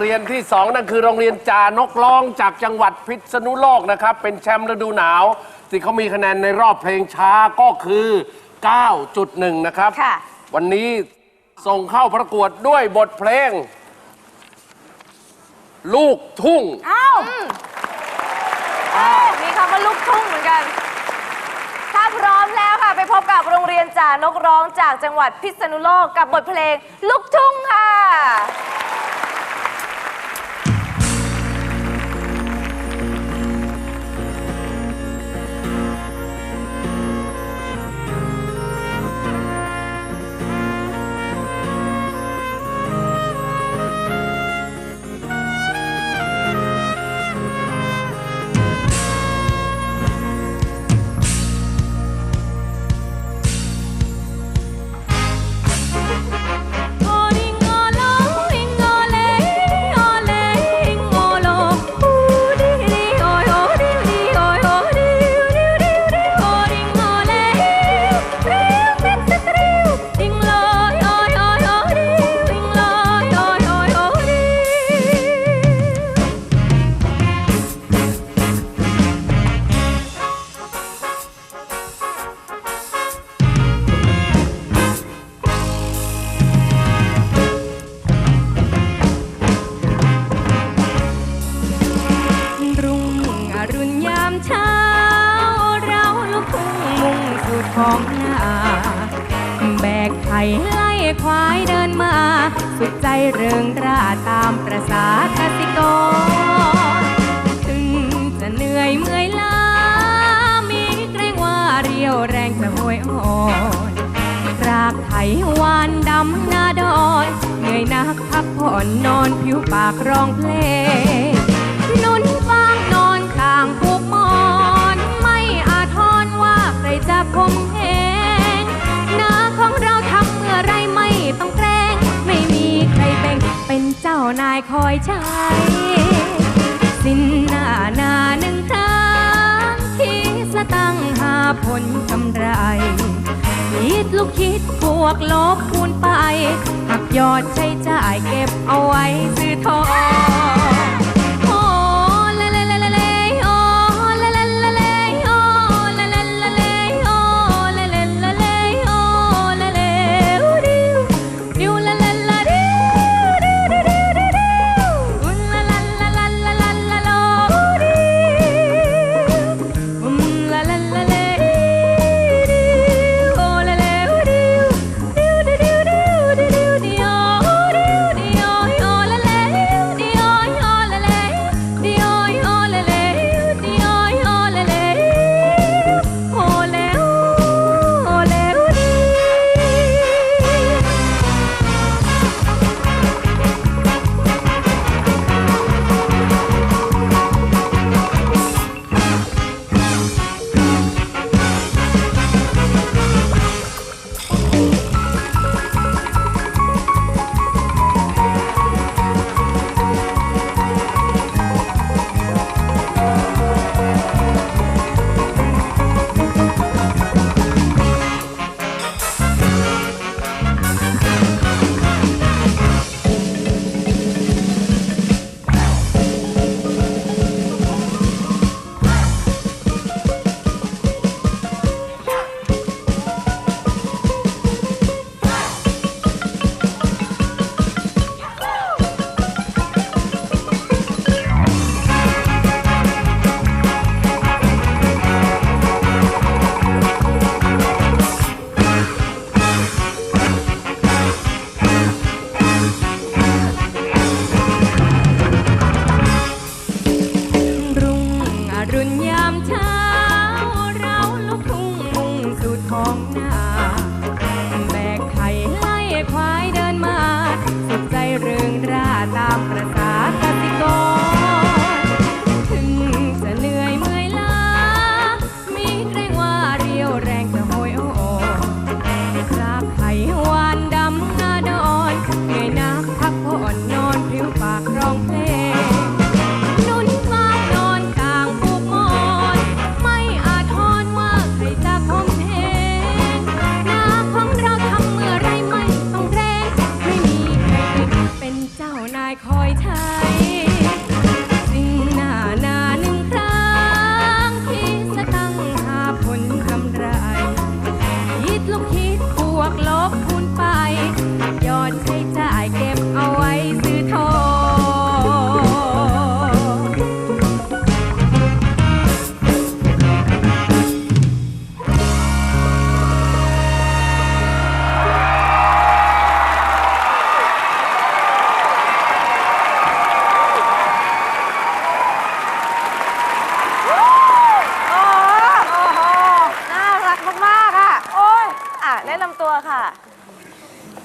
เรียนที่สองนั่นคือโรงเรียนจานกร้องจากจังหวัดพิษณุโลกนะครับ เป็นแชมป์ฤดูหนาว ที่เขามีคะแนนในรอบเพลงช้าก็คือ 9.1 นะครับ ค่ะ วันนี้ส่งเข้าประกวดด้วยบทเพลง ลูกทุ่ง อ้าวมีคำว่าลูกทุ่งเหมือนกัน ถ้าพร้อมแล้วค่ะ ไปพบกับโรงเรียนจ่านกร้องจากจังหวัดพิษณุโลกกับบทเพลงลูกทุ่งค่ะ มุ่งสู่ท้องนาแบกไข่ไล่ควายเดินมา สุดใจเริงราตามประสากสิกรถึงจะเหนื่อยเมื่อยล้า มีเกรงว่าเรียวแรงจะโหยอ่อนรากไถวานดำนาดอน เหนื่อยนักพักผ่อนนอนผิวปากร้องเพลงานายคอยใช้ สิ้นหน้าหนาหนึ่งครั้งที่สตังหาผลกำไร คิดลูกคิดบวกลบคูณไป หักยอดใช้จ่ายเก็บเอาไว้ซื้อทอง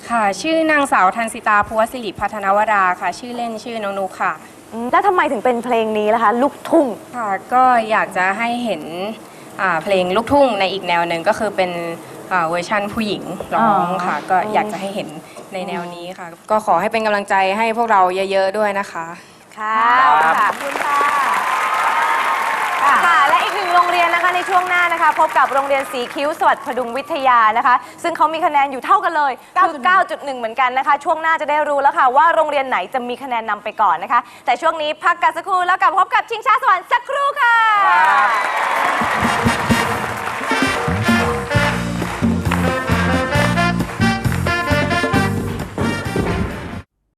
ค่ะ ชื่อนางสาวทันสิตาภูวศิริพัฒนวราค่ะ ชื่อเล่นชื่อน้องนุกค่ะ อืมแล้วทำไมถึงเป็นเพลงนี้ล่ะคะ ลูกทุ่ง ค่ะก็อยากจะให้เห็นอ่าเพลงลูกทุ่งในอีกแนวหนึ่งก็คือเป็นอ่าเวอร์ชั่นผู้หญิงร้องค่ะก็อยากจะให้เห็นในแนวนี้ค่ะ ก็ขอให้เป็นกำลังใจให้พวกเราเยอะ ๆ ด้วยนะคะ ค่ะ ขอบคุณค่ะ ค่ะและ ช่วงหน้านะคะ พบกับโรงเรียนสีคิ้วสวัสดิ์พดุงวิทยานะคะ ซึ่งเขามีคะแนนอยู่เท่ากันเลยคือ 9.1 เหมือนกันนะคะ ช่วงหน้าจะได้รู้แล้วค่ะว่าโรงเรียนไหนจะมีคะแนนนำไปก่อนนะคะ แต่ช่วงนี้พักกันสักครู่แล้วกลับพบกับชิงช้าสวรรค์สักครู่ค่ะ